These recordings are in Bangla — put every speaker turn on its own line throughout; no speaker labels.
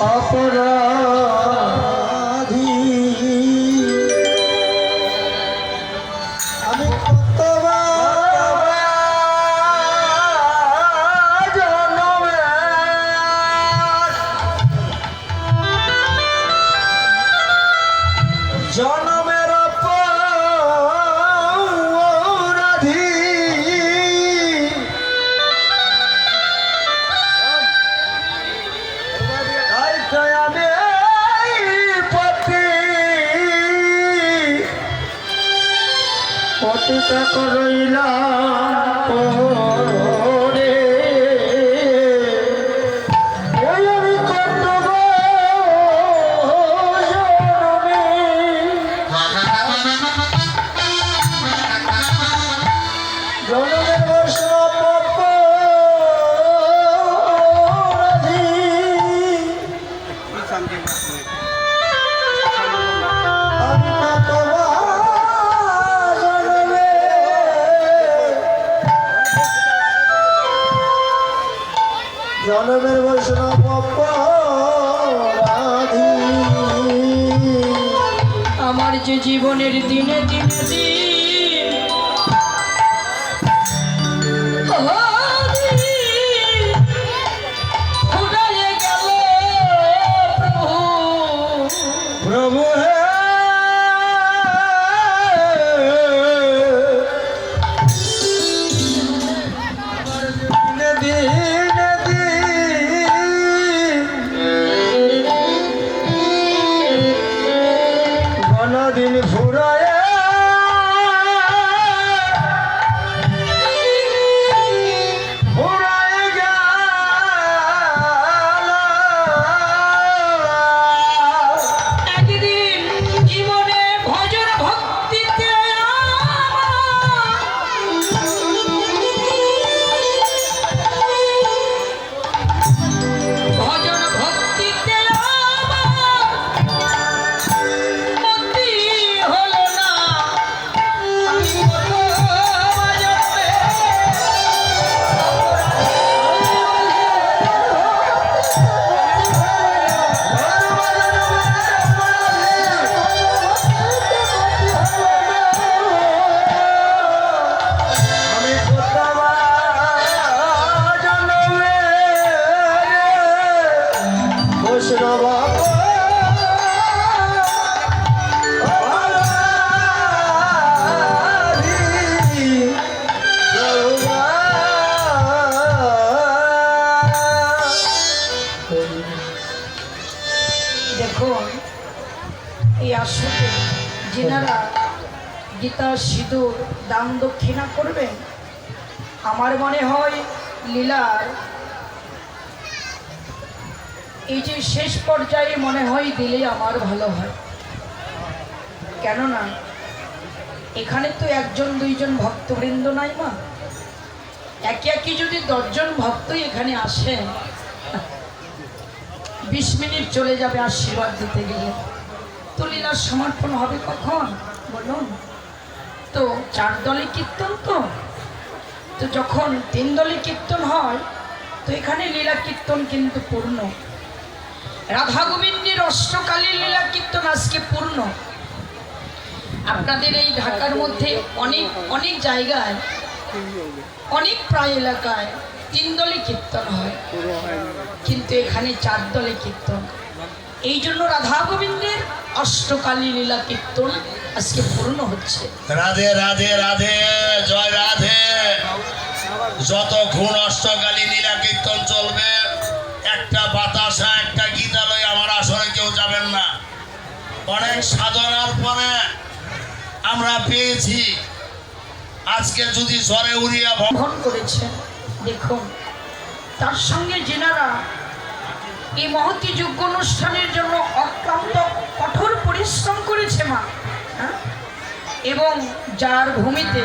অপরাধী। আমি কতবার পতিতা বৈষ্ণব
আমার যে জীবনের দিনে দিনে দিন গেল প্রভু।
প্রভু বৈষ্ণব
দেখুন এই আসলে যেনারা গীতা সিঁদুর দান দক্ষিণা করবেন আমার মনে হয় লীলার এই যে শেষ পর্যায়ে মনে হয় দিলে আমার ভালো হয়। কেননা, এখানে তো একজন, দুইজন ভক্তবৃন্দ নাই মা। একে একে যদি দশজন ভক্তই এখানে আসেন বিশ মিনিট চলে যাবে আশীর্বাদ দিতে গেলে। তো লীলার সমর্পণ হবে কখন? বলুন। তো চার দলে কীর্তন তো। তো যখন তিন দলে কীর্তন হয়, তো এখানে লীলা কীর্তন কিন্তু পূর্ণ। রাধা গোবিন্দের অষ্টকালীর লীলা কীর্তন আজকে পূর্ণ। আপনাদের এই ঢাকার মধ্যে অনেক অনেক জায়গায়, অনেক প্রায় এলাকায় তিন দলে কীর্তন হয়। কিন্তু এখানে চার দলে কীর্তন। এই জন্য রাধা গোবিন্দের অষ্টকালী লীলা কীর্তন আজকে পূর্ণ হচ্ছে।
রাধে রাধে রাধে, জয় রাধে। যতক্ষণ অষ্টকালী লীলা কীর্তন চলবে, একটা বাতাসা, একটা গীতালয় আমার আসরে কেউ যাবেন না অনেক সাধনার পরে আমরা পেয়েছি। আজকে যদি জ্বরে উড়িয়া
গ্রহণ করেছেন দেখুন। তার সঙ্গে জেনারা এই মহতি যোগ্য অনুষ্ঠানের জন্য অক্লান্ত কঠোর পরিশ্রম করেছে মা। হ্যাঁ? এবং যার ভূমিতে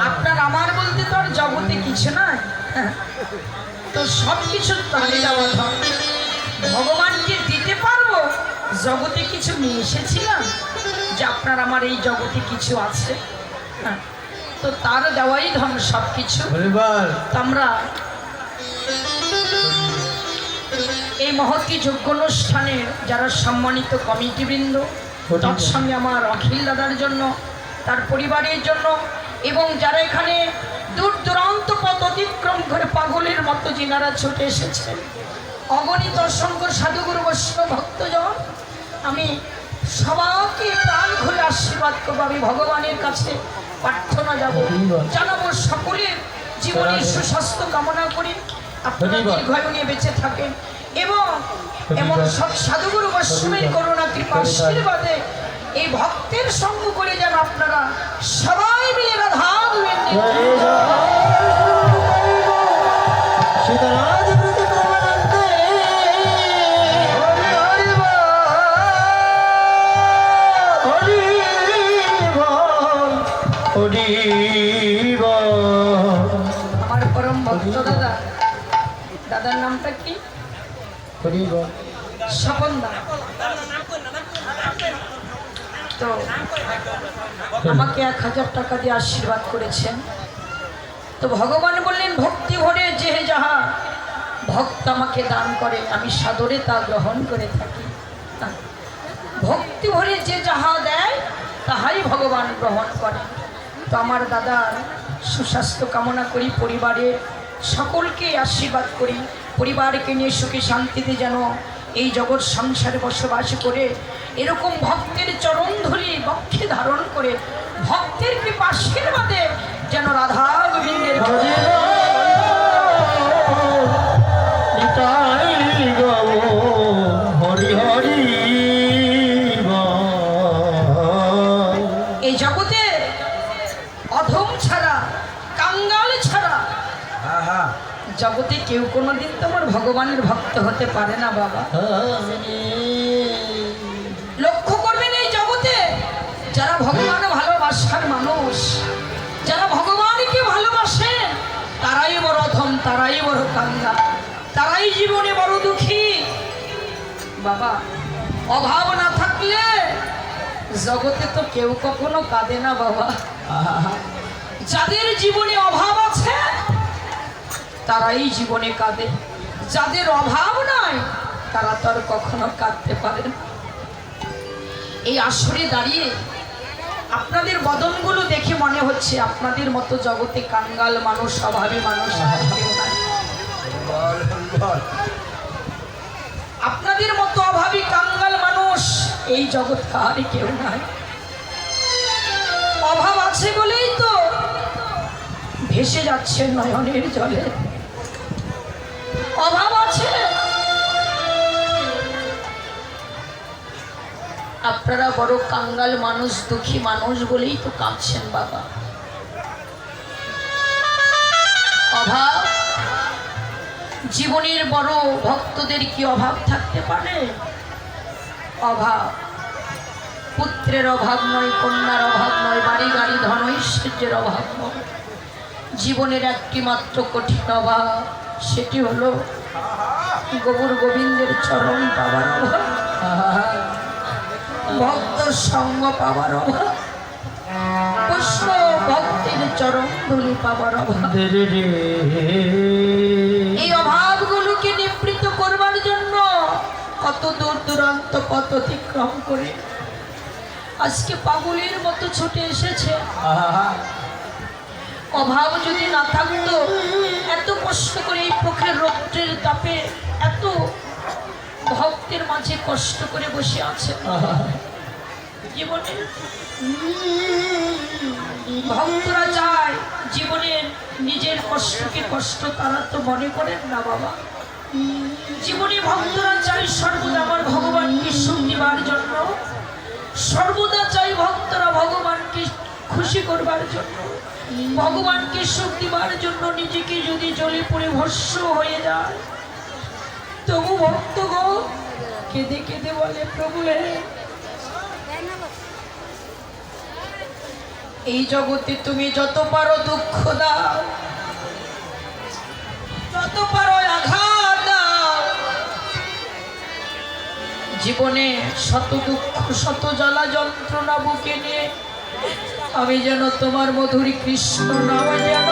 আপনার আমার বলতে তো আর জগতে কিছু নাই। হ্যাঁ? তো সব কিছু তালে জগতে কিছু নিয়ে এসেছিলাম? যে আপনার আমার এই জগতে কিছু আছে? হ্যাঁ। তো তার দেওয়াই ধন সব কিছু আমরা এই মহতি যোগ্য অনুষ্ঠানে যারা সম্মানিত কমিটিবৃন্দ তার সঙ্গে আমার অখিল দাদার জন্য তার পরিবারের জন্য এবং যারা এখানে দূর দূরান্ত পথ অতিক্রম করে পাগলের মতো যিনারা ছুটে এসেছেন অগণিত অসংখ্য সাধুগুরু বৈষ্ণব ভক্তজন আমি সবাইকে প্রাণ খুলে আশীর্বাদ করব আমি ভগবানের কাছে প্রার্থনা যাব জানাব সকলের জীবনের সুস্বাস্থ্য কামনা করি আপনারা দীর্ঘায়ু নিয়ে বেঁচে থাকেন এবং এমন সব সাধুগুরু বৈষ্ণবের করুণা কৃপা আশীর্বাদে এই ভক্তের সঙ্গ করে যেন আপনারা সবাই মিলে রাধা
সীতারাজ
দাদার নামটা কি? স্বপন দা তো আমাকে এক হাজার টাকা দিয়ে আশীর্বাদ করেছেন। তো ভগবান বললেন ভক্তি ভরে যে যাহা ভক্ত আমাকে দান করে আমি সাদরে তা গ্রহণ করে থাকি। ভক্তি ভরে যে যাহা দেয় তাহাই ভগবান গ্রহণ করে তো আমার দাদার সুস্বাস্থ্য কামনা করি পরিবারের। সকলকে আশীর্বাদ করি, পরিবারকে নিয়ে সুখে শান্তিতে যেন এই জগৎ সংসারে বসবাস করে, এরকম ভক্তের চরণ ধরি, বক্ষে ধারণ করে, ভক্তের কৃপা আশীর্বাদে যেন রাধা গোবিন্দের জগতে কেউ কোনোদিন তোমার ভগবানের ভক্ত হতে পারে না, বাবা। লক্ষ্য করবেন এই জগতে, যারা ভগবান ভালোবাসার মানুষ, যারা ভগবানকে ভালোবাসেন তারাই বড় অধম তারাই বড় কাঙ্গা তারাই জীবনে বড় দুঃখী। বাবা, অভাব না থাকলে জগতে তো কেউ কখনো কাঁদে না, বাবা। যাদের জীবনে অভাব আছে তারাই জীবনে কাঁদে। যাদের অভাব নাই, তারা তো আর কখনো কাঁদতে পারে না। এই আসরে দাঁড়িয়ে আপনাদের বদনগুলো দেখে মনে হচ্ছে আপনাদের মতো জগতে কাঙ্গাল মানুষ, অভাবী মানুষ। আপনাদের মতো অভাবী কাঙ্গাল মানুষ, এই জগৎ কাহারই কেউ নাই। অভাব আছে বলেই তো ভেসে যাচ্ছে নয়নের জলে। অভাব আছে? আপনারা বড় কাঙ্গাল মানুষ, দুঃখী মানুষ বলেই তো কাঁদছেন বাবা। অভাব? জীবনের বড় ভক্তদের কি অভাব থাকতে পারে? অভাব। পুত্রের অভাব নয়, কন্যার অভাব নয় বাড়ি গাড়ি ধন ঐশ্বর্যের অভাব নয়। জীবনের একটি মাত্র কঠিন অভাব। সেটি হলো গবুর গোবিন্দের চরণ পাওয়ার ভক্ত সঙ্গ পাওয়ার পুষ্প ভক্তির চরণ ধুলি পাওয়ার এই অভাবগুলোকে নিবৃত করবার জন্য কত দূর দূরান্ত পথ অতিক্রম করে আজকে পাগলের মতো ছুটে এসেছে। অভাব যদি না থাকতো, এত কষ্ট করে এই প্রখের রৌদ্রের তাপে এত ভক্তের মাঝে কষ্ট করে বসে আছে। ভক্তরা চায় জীবনের নিজের কষ্টকে কষ্ট, তারা তো মনে করেন না বাবা। জীবনে ভক্তরা চাই সর্বদা আমার ভগবানকে সুখ দেবার জন্য। সর্বদা চাই ভক্তরা ভগবানকে খুশি করবার জন্য। ভগবানকে সুখ দিবার জন্য নিজেকে যদি জলে পড়ে ভস্য হয়ে যায়, তবু ভক্ত গো, কেঁদে কেঁদে বলে, প্রভু এই জগতে তুমি যত পারো দুঃখ দাও, যত পারো আঘাত দাও। জীবনে শত দুঃখ, শত জ্বালা যন্ত্রণা বুকে নিয়ে আমি যেন তোমার মধুরী কৃষ্ণ নাম যেন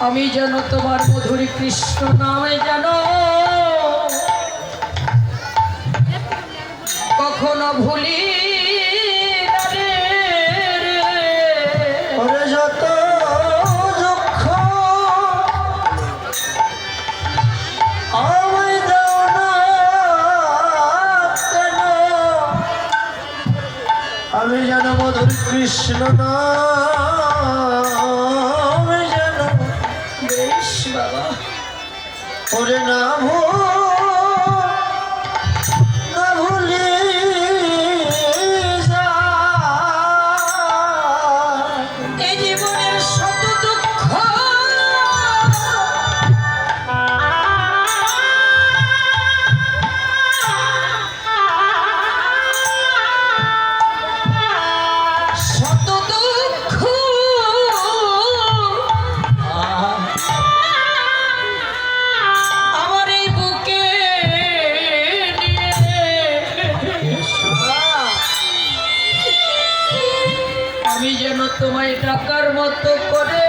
আমি যেন তোমার মধুরী কৃষ্ণ নামে যেন কখনো ভুলি
যত
তোমায় টাকার মতো করে